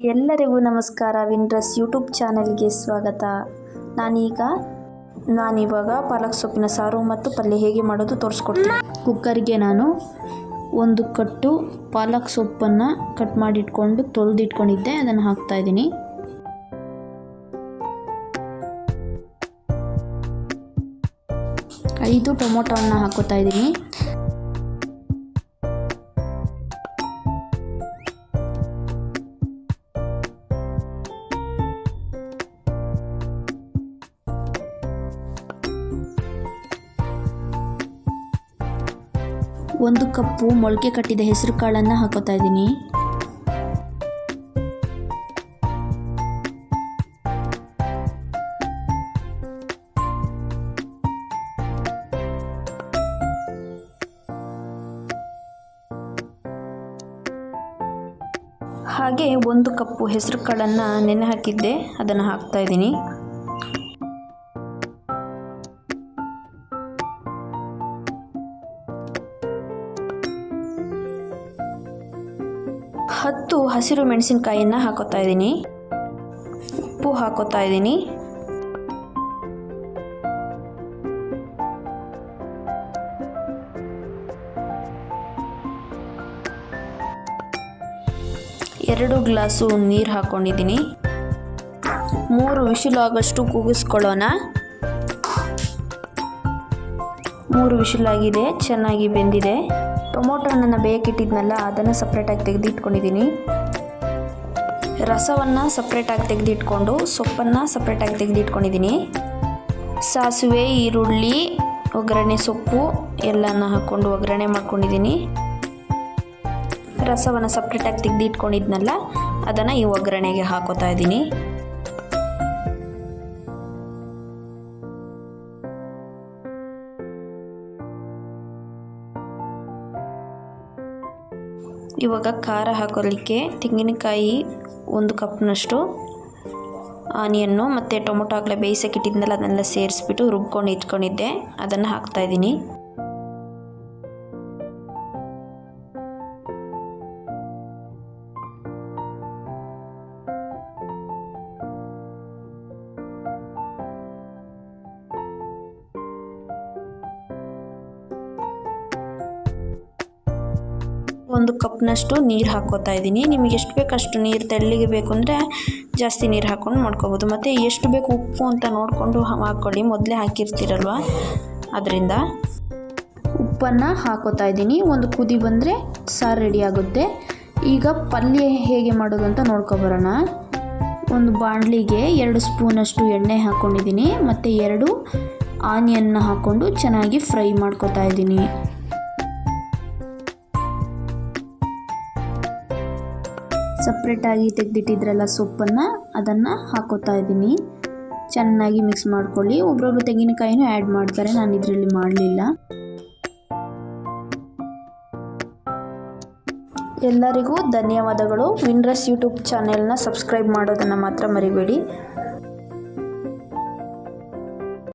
ಎಲ್ಲರಿಗೂ ನಮಸ್ಕಾರ. ವಿನ್ರಸ್ ಯೂಟ್ಯೂಬ್ ಚಾನೆಲ್ಗೆ ಸ್ವಾಗತ. ನಾನೀಗ, ನಾನಿವಾಗ ಪಾಲಕ್ ಸೊಪ್ಪಿನ ಸಾರು ಮತ್ತು ಪಲ್ಯ ಹೇಗೆ ಮಾಡೋದು ತೋರಿಸ್ಕೊಡ್ತೀನಿ. ಕುಕ್ಕರ್ಗೆ ನಾನು ಒಂದು ಕಟ್ಟು ಪಾಲಕ್ ಸೊಪ್ಪನ್ನು ಕಟ್ ಮಾಡಿಟ್ಕೊಂಡು ತೊಳೆದಿಟ್ಕೊಂಡಿದ್ದೆ. ಅದನ್ನು ಹಾಕ್ತಾಯಿದ್ದೀನಿ ಐದು ಟೊಮೊಟೊವನ್ನು ಹಾಕೋತಾ ಇದ್ದೀನಿ. ಒಂದು ಕಪ್ಪು ಮೊಳಕೆ ಕಟ್ಟಿದ ಹೆಸರು ಕಾಳನ್ನು ಹಾಕೋತಾ ಇದ್ದೀನಿ. ಹಾಗೆ ಒಂದು ಕಪ್ಪು ಹೆಸರು ಕಾಳನ್ನು ನೆನೆ ಹಾಕಿದ್ದೆ, ಅದನ್ನು ಹಾಕ್ತಾ ಇದ್ದೀನಿ. ಹತ್ತು ಹಸಿರು ಮೆಣಸಿನಕಾಯಿಯನ್ನು ಹಾಕೋತಾ ಇದ್ದೀನಿ. ಉಪ್ಪು ಹಾಕೋತಾ ಇದ್ದೀನಿ. ಎರಡು ಗ್ಲಾಸು ನೀರು ಹಾಕ್ಕೊಂಡಿದ್ದೀನಿ ಮೂರು ವಿಶಿಲಾಗಷ್ಟು ಆಗೋಷ್ಟು ಕೂಗಿಸ್ಕೊಳ್ಳೋಣ ಮೂರು ವಿಶಿಲಾಗಿದೆ, ಚೆನ್ನಾಗಿ ಬೆಂದಿದೆ. ಟೊಮೊಟೊ ಹಣ್ಣನ್ನು ಬೇಯಕ್ಕಿಟ್ಟಿದ್ನಲ್ಲ ಅದನ್ನು ಸಪ್ರೇಟಾಗಿ ತೆಗೆದಿಟ್ಕೊಂಡಿದ್ದೀನಿ ರಸವನ್ನು ಸಪ್ರೇಟಾಗಿ ತೆಗೆದಿಟ್ಕೊಂಡು, ಸೊಪ್ಪನ್ನು ಸಪ್ರೇಟಾಗಿ ತೆಗೆದಿಟ್ಕೊಂಡಿದ್ದೀನಿ ಸಾಸಿವೆ, ಈರುಳ್ಳಿ, ಒಗ್ಗರಣೆ ಸೊಪ್ಪು ಎಲ್ಲನ ಹಾಕ್ಕೊಂಡು ಒಗ್ಗರಣೆ ಮಾಡ್ಕೊಂಡಿದ್ದೀನಿ ರಸವನ್ನು ಸಪ್ರೇಟಾಗಿ ತೆಗೆದಿಟ್ಕೊಂಡಿದ್ನಲ್ಲ, ಅದನ್ನು ಈ ಒಗ್ಗರಣೆಗೆ ಹಾಕೋತಾ ಇದ್ದೀನಿ ಇವಾಗ ಖಾರ ಹಾಕೋದಕ್ಕೆ ತೆಂಗಿನಕಾಯಿ ಒಂದು ಕಪ್ನಷ್ಟು ಆನಿಯನ್ನು ಮತ್ತು ಟೊಮೊಟೊ ಆಗಲೇ ಬೇಯಿಸೋಕೆ ಇಟ್ಟಿದ್ನಲ್ಲ ಅದನ್ನೆಲ್ಲ ಸೇರಿಸ್ಬಿಟ್ಟು ರುಬ್ಕೊಂಡು ಇಟ್ಕೊಂಡಿದ್ದೆ. ಅದನ್ನು ಹಾಕ್ತಾಯಿದ್ದೀನಿ ಒಂದು ಕಪ್ನಷ್ಟು ನೀರು ಹಾಕೋತಾ ಇದ್ದೀನಿ. ನಿಮಗೆ ಎಷ್ಟು ಬೇಕು ಅಷ್ಟು ನೀರು ತೆಳ್ಳಗೆ ಬೇಕು ಅಂದರೆ ಜಾಸ್ತಿ ನೀರು ಹಾಕ್ಕೊಂಡು ಮಾಡ್ಕೋಬೋದು. ಮತ್ತು ಎಷ್ಟು ಬೇಕು ಉಪ್ಪು ಅಂತ ನೋಡಿಕೊಂಡು ಹಾಕ್ಕೊಳ್ಳಿ ಮೊದಲೇ ಹಾಕಿರ್ತೀರಲ್ವ? ಅದರಿಂದ ಉಪ್ಪನ್ನು ಹಾಕೋತಾ ಇದ್ದೀನಿ. ಒಂದು ಕುದಿ ಬಂದರೆ ಸಾರು ರೆಡಿ ಆಗುತ್ತೆ. ಈಗ ಪಲ್ಯ ಹೇಗೆ ಮಾಡೋದು ಅಂತ ನೋಡ್ಕೊಬರೋಣ ಒಂದು ಬಾಣಲಿಗೆ ಎರಡು ಸ್ಪೂನಷ್ಟು ಎಣ್ಣೆ ಹಾಕ್ಕೊಂಡಿದ್ದೀನಿ ಮತ್ತು ಎರಡು ಆನಿಯನ್ನ ಹಾಕ್ಕೊಂಡು ಚೆನ್ನಾಗಿ ಫ್ರೈ ಮಾಡ್ಕೋತಾ ಇದ್ದೀನಿ. ಸಪ್ರೇಟಾಗಿ ತೆಗೆದಿಟ್ಟಿದ್ರಲ್ಲ ಸೊಪ್ಪನ್ನು, ಅದನ್ನು ಹಾಕೋತಾ ಇದ್ದೀನಿ. ಚೆನ್ನಾಗಿ ಮಿಕ್ಸ್ ಮಾಡ್ಕೊಳ್ಳಿ. ಒಬ್ರೊಬ್ರು ತೆಂಗಿನಕಾಯಿನೂ ಆ್ಯಡ್ ಮಾಡ್ತಾರೆ. ನಾನು ಇದರಲ್ಲಿ ಮಾಡಲಿಲ್ಲ. ಎಲ್ಲರಿಗೂ ಧನ್ಯವಾದಗಳು. ವಿನ್ರಸ್ ಯೂಟ್ಯೂಬ್ ಚಾನೆಲ್ನ ಸಬ್ಸ್ಕ್ರೈಬ್ ಮಾಡೋದನ್ನು ಮಾತ್ರ ಮರಿಬೇಡಿ.